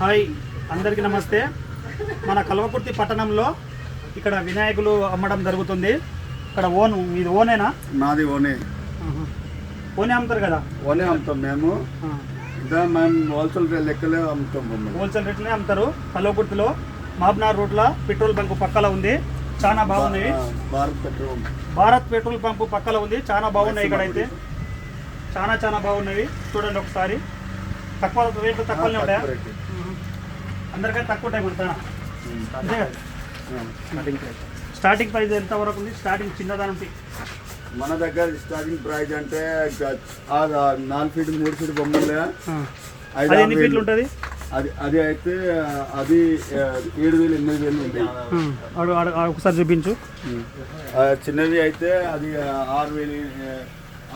Hi అందరికీ నమస్తే. మన కల్వకుర్తి పట్టణంలో ఇక్కడ వినాయకులు అమ్మడం జరుగుతుంది. ఇక్కడ ఓన్ ఇది ఓనేనా? నాది ఓనే. ఓనే అమ్ముతారు కదా? ఓనే అమ్ముతాం మేము. ఇదా మేము హోల్సేల్ లెక్కలే అమ్ముతాం హోల్సేల్ రేట్లనే అమ్ముతారు. కల్వకుర్తిలో మాబ్నార్ రోడ్ల పెట్రోల్ బంక్ పక్కల ఉంది. చాలా బాగున్నాయి. Bharat petrol. Bharat petrol pump పక్కల ఉంది. చాలా బాగున్నాయి ఇక్కడ అయితే చాలా చాలా బాగున్నవి చూడండి ఒకసారి. తక్కువ రేట్లు తక్కువనే ఉంటాయా. అందరికంటే తక్కువ టైం. అంతే కదా? ఆ. Starting price. ఎంత వరకు ఉంది? స్టార్టింగ్ చిన్నదానికి మన దగ్గర స్టార్టింగ్ ప్రైస్ అంటే నాలుగు ఫీట్ మూడు ఫీట్ బొమ్మలే ఐదు అది ఎన్ని ఫీట్లు. ఉంటుంది? అది అది అయితే అది ఏడు వేలు ఎనిమిది వేలు ఉంటాయి ఒకసారి చూపించు. ఆ, చిన్నవి అయితే అది ఆరు వేలు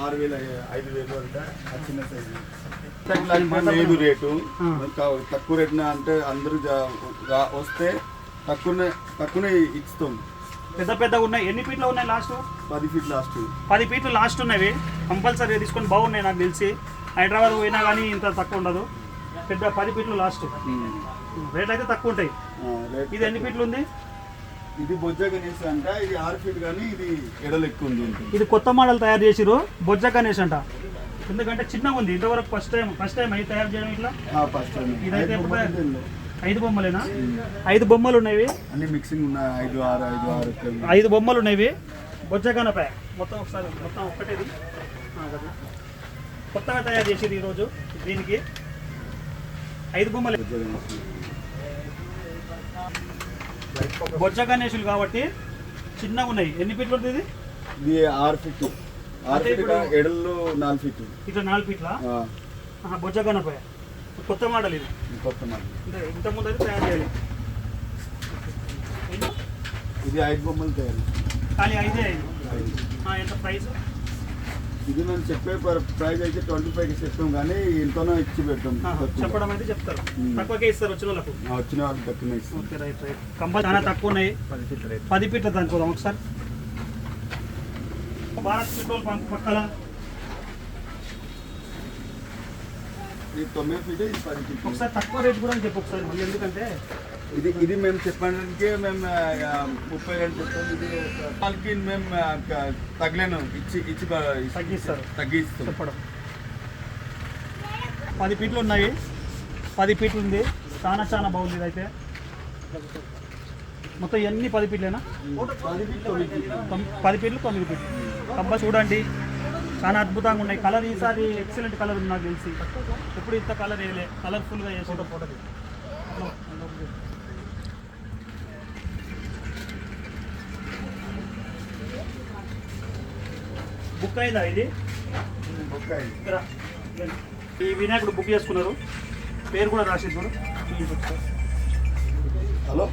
ఆరు వేలు ఐదు వేలు అంటే ఆ చిన్న సైజు. లేదు రేటు. తక్కువ రేటున అంటే అందరూ వస్తే తక్కువనే తక్కువనే ఇస్తాం. పెద్ద పెద్ద ఉన్నాయి. ఎన్ని ఫీట్లు ఉన్నాయి లాస్ట్? పది ఫీట్ లాస్ట్. పది ఫీట్లు లాస్ట్ ఉన్నవి. కంపల్సరీ తీసుకొని బాగున్నాయి నాకు తెలిసి. హైదరాబాద్ పోయినా కానీ ఇంత తక్కువ ఉండదు. పెద్ద పది ఫీట్లు లాస్ట్. రేట్ అయితే తక్కువ ఉంటాయి. ఇది ఎన్ని ఫీట్లు ఉంది? ఇది బొజ్జ గణేష్ అంట ఇది ఆరు ఫీట్ కానీ ఇది ఎడలు ఎక్కువ ఉంది. ఇది కొత్త మోడల్ తయారు చేసిరు బొజ్జ గణేష్ అంట. ఎందుకంటే చిన్నగా ఉంది ఇంతవరకు ఫస్ట్ టైం ఫస్ట్ టైం అయి తయారు చేయడం ఇట్లా? First time. ఇదైతే ఐదు బొమ్మలేనా? ఐదు బొమ్మలు ఉన్నవి. అన్ని మిక్సింగ్ ఉన్నాయి ఐదు ఆరు ఐదు ఆరు. ఐదు బొమ్మలు ఉన్నవి. బొజ్జ గణప. మొత్తం ఒకసారి మొత్తం ఒక్కటేది. కొత్తగా తయారు చేసేది ఈరోజు దీనికి. ఐదు బొమ్మలు. బొజ్జ గణేష్. బొజ్జ గణేషులు కాబట్టి చిన్నగా ఉన్నాయి. ఎన్ని ఫీట్లు ఉంటుంది ఇది? ఇది ఆరు ఫీట్ ఆరు ఫీట్ ఎడల్లో నాలుగు ఫీట్ ఇట్లా నాలుగు ఫీట్ల? బొజ్జ గణప కొత్త మోడల్ ఇది. కొత్త మాట అంటే ఇంతకుముందు అయితే తయారు చేయాలి. ఇది ఐదు బొమ్మలు తయారు. ఖాళీ ఐదే. ఐదు. ఎంత ప్రైస్? ఇది మేము చెప్పే ప్ర- ప్రైస్ అయితే ట్వంటీ ఫైవ్ చెప్తాం కానీ ఇంతనో ఇచ్చి పెడతాం. చెప్పడం అయితే చెప్తారు. తక్కువకే ఇస్తారు వచ్చిన వాళ్ళకు. ఆ, వచ్చిన వాళ్ళు తక్కువ ఓకే రైట్ రైట్. కంపల్ చాలా తక్కువ ఉన్నాయి. పది ఫీట్ రేట్. పది ఫీట్ల దానికి పోదాం ఒకసారి. భారత్ పెట్రోల్ పంప్ పక్కల ఇది తొమ్మిది ఫీట్ ఇది పది ఫీట్ ఒకసారి తక్కువ రేట్ కూడా చెప్పు ఒకసారి ఎందుకంటే ఇది ఇది మేము చెప్పడానికి మేము ముప్పై రెండు చెప్తాం ఇది వాళ్ళకి మేము తగ్గలేను ఇచ్చి ఇచ్చి తగ్గిస్తారు. తగ్గిస్తాం. చెప్పడం. పది ఫీట్లు ఉన్నాయి. పది ఫీట్లు ఉంది. చాలా చాలా బాగుంది ఇదైతే. మొత్తం ఇవన్నీ పది ఫీట్లేనా? పది ఫీట్ తొమ్మిది ఫీట్లు. కంప చూడండి. చాలా అద్భుతంగా ఉన్నాయి. కలర్ ఈసారి ఎక్సలెంట్ కలర్ ఉంది నాకు తెలిసి. ఎప్పుడు ఇంత కలర్ వేయలే. కలర్ఫుల్గా చేసి ఫోటో బుక్ అయిందా ఇది? బుక్ ఈ వినాయకుడు బుక్ చేసుకున్నారు. పేరు కూడా రాసి హలో?